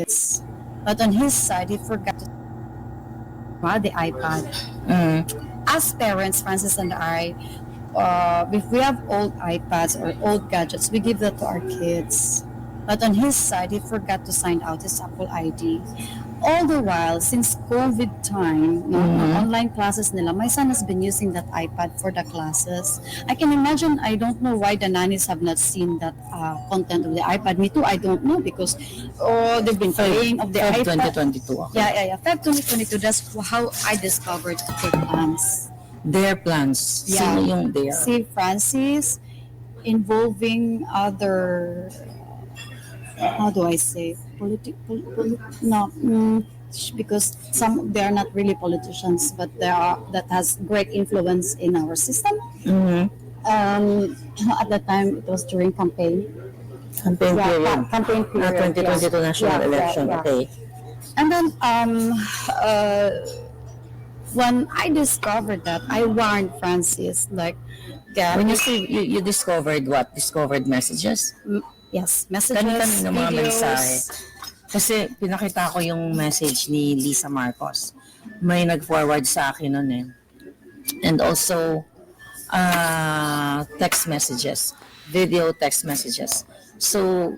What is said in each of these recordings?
kids. But on his side, he forgot to uh, the iPad. Mm. As parents, Francis and I, uh, if we have old iPads or old gadgets, we give that to our kids. But on his side, he forgot to sign out his Apple ID. All the while, since COVID time, no, Mhm. online classes nila, my son has been using that iPad for the classes. I can imagine, I don't know why the nannies have not seen that uh, content of the iPad. Me too, I don't know because oh, they've been playing of the Feb iPad. 2022 ako. Yeah, yeah, yeah. Feb 2022, that's how I discovered their plans. Their plans. Yeah. Sino yung their? Si Francis involving other, how do I say, politi- pol- pol- no, mm, because some, they are not really politicians, but they are, that has great influence in our system. Mhm. Um, at that time, it was during campaign. Campaign Yeah, period. ca- campaign Ah, period. 2022 yeah. national Yeah, yeah, election. yeah. Okay. And then um uh when I discovered that, I warned Francis like that When you say you, you discovered what? Discovered messages? Yes, messages, Kani-kanino mga videos. mensahe? Kasi pinakita ko yung message ni Lisa Marcos. May nag-forward sa akin nun eh. And also, uh, text messages. Video text messages. So,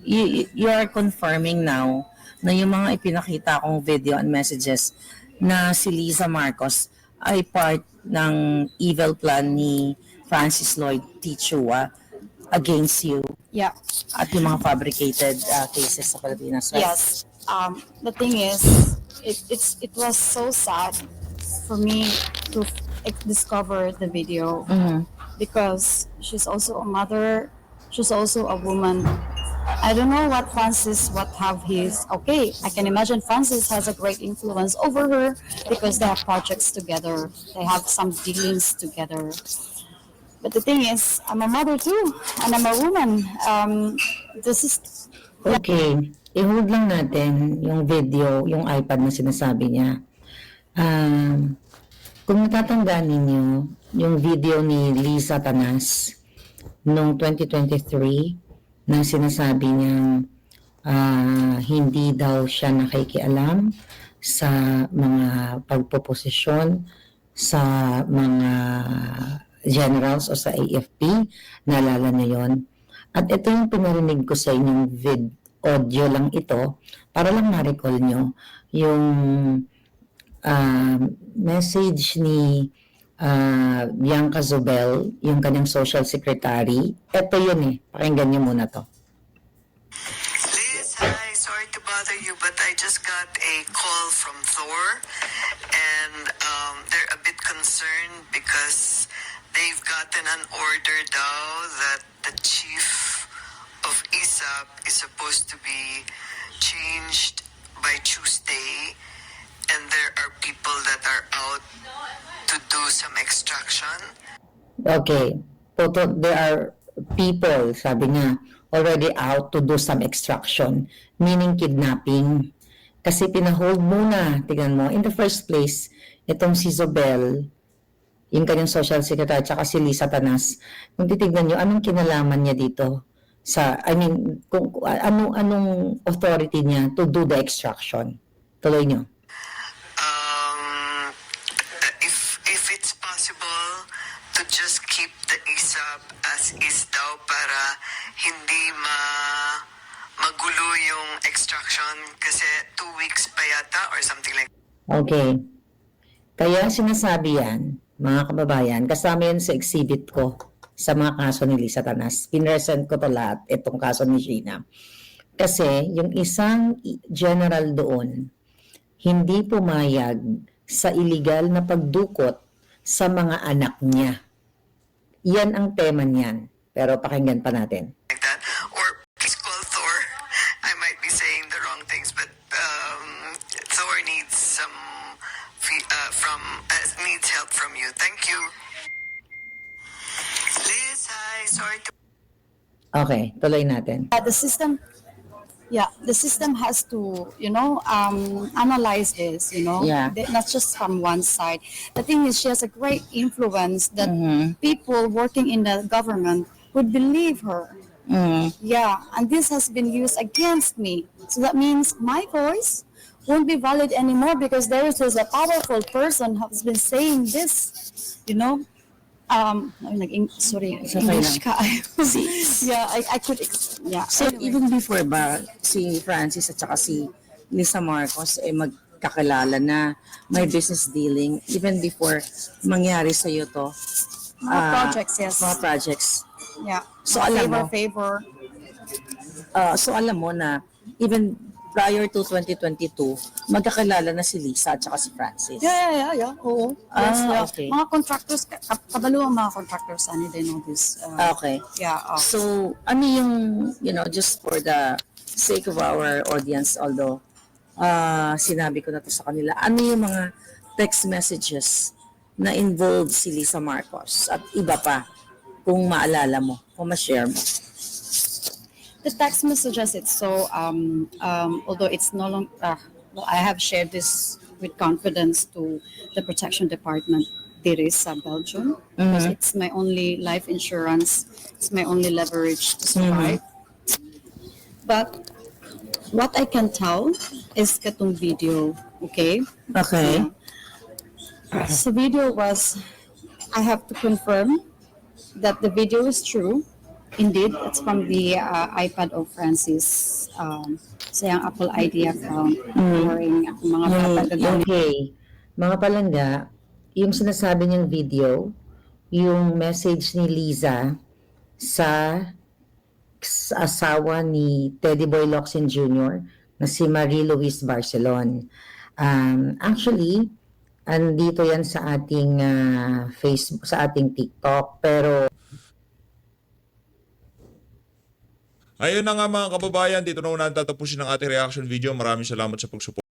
you, you are confirming now na yung mga ipinakita kong video and messages na si Lisa Marcos ay part ng evil plan ni Francis Lloyd Tichua against you Yeah. at yung mga fabricated uh, cases sa Pilipinas. right? Yes. Um the thing is it it's it was so sad for me to f- discover the video Mhm. because she's also a mother, she's also a woman. I don't know what Francis, what have his, okay, I can imagine Francis has a great influence over her because they have projects together. They have some dealings together. But the thing is, I'm a mother too, and I'm a woman. Um, this is, Okay. I-hold lang natin yung video, yung iPad na sinasabi niya. Um, kung natatandaan ninyo, yung video ni Lisa Tanas noong 2023 na sinasabi niyang ah, hindi daw siya nakikialam sa mga pagpoposisyon sa mga generals o sa AFP. Naalala niyo yon. At ito yung pinarinig ko sa inyong vid audio lang ito para lang ma-recall nyo yung ah, message ni ah, Bianca Zobel, yung kanyang social secretary. Ito yun eh. Pakinggan nyo muna to. Liz, hi. Sorry to bother you, but I just got a call from Thor, and um, they're a bit concerned because gotten an order now that the chief of ISAP is supposed to be changed by Tuesday, and there are people that are out to do some extraction. Okay. Toto, there are people, sabi niya, already out to do some extraction, meaning kidnapping. Kasi pinahold muna, tingnan mo, in the first place, itong si Zobel, yung kanyang social secretary, tsaka si Lisa Tanas, kung titignan nyo, anong kinalaman niya dito? Sa, I mean, kung, anong, anong authority niya to do the extraction? Tuloy nyo. um, if if it's possible to just keep the ISAP as is daw para hindi ma magulo yung extraction kasi two weeks pa yata or something like Okay. Kaya sinasabi yan, mga kababayan, kasama yan sa exhibit ko sa mga kaso ni Lisa Tanas. Pinresent ko to lahat, itong kaso ni Sheena. Kasi yung isang general doon, hindi pumayag sa illegal na pagdukot sa mga anak niya. Yan ang tema niyan. Pero pakinggan pa natin. Okay, tuloy natin. uh, the system, yeah, the system has to, you know, um, analyze this, you know, Yeah. Not just from one side. The thing is, she has a great influence that Mhm. people working in the government would believe her. Mm. Yeah, and this has been used against me. So that means my voice won't be valid anymore because there is a powerful person who's been saying this, you know. Um, ay, nag sorry, okay English ka. yeah, I, I could, ex- yeah. So anyway. even before ba si Francis at saka si Lisa Marcos eh magkakilala na may business dealing even before mangyari sa iyo to mga ah, projects, yes. mga projects. yeah. So, Mga alam favor, mo- favor. Ah, so alam mo na even prior to 2022 magkakilala na si Lisa at saka si Francis. Yeah, yeah, yeah, yeah. Oo. Yes, Ah, yeah. okay. Mga contractors, ka- ka- kabalo ang mga contractors, ano, they know this. Uh, Okay. yeah, uh, So ano yung you know just for the sake of our audience although ah sinabi ko na to sa kanila ano yung mga text messages na involved si Lisa Marcos at iba pa kung maalala mo kung ma-share mo. The text messages it's so um, um, although it's no longer uh, well, i have shared this with confidence to the protection department there is uh, belgium because it's my only life insurance it's my only leverage to survive. But what i can tell is katong video okay? Okay. so video was i have to confirm that the video is true indeed it's from the uh, ipad of francis um, sa yung apple id account during mga Yung, pagkagamit okay. Mga palangga, yung sinasabi niyang video, yung message ni Liza sa, sa asawa ni Teddy Boy Locsin Jr. na si Marie Louise Barcelon. Um, actually, andito yan sa ating ah, Facebook, sa ating TikTok, pero Ayun na nga mga kababayan, dito na una tatapusin ang ating reaction video. Maraming salamat sa pagsuporta.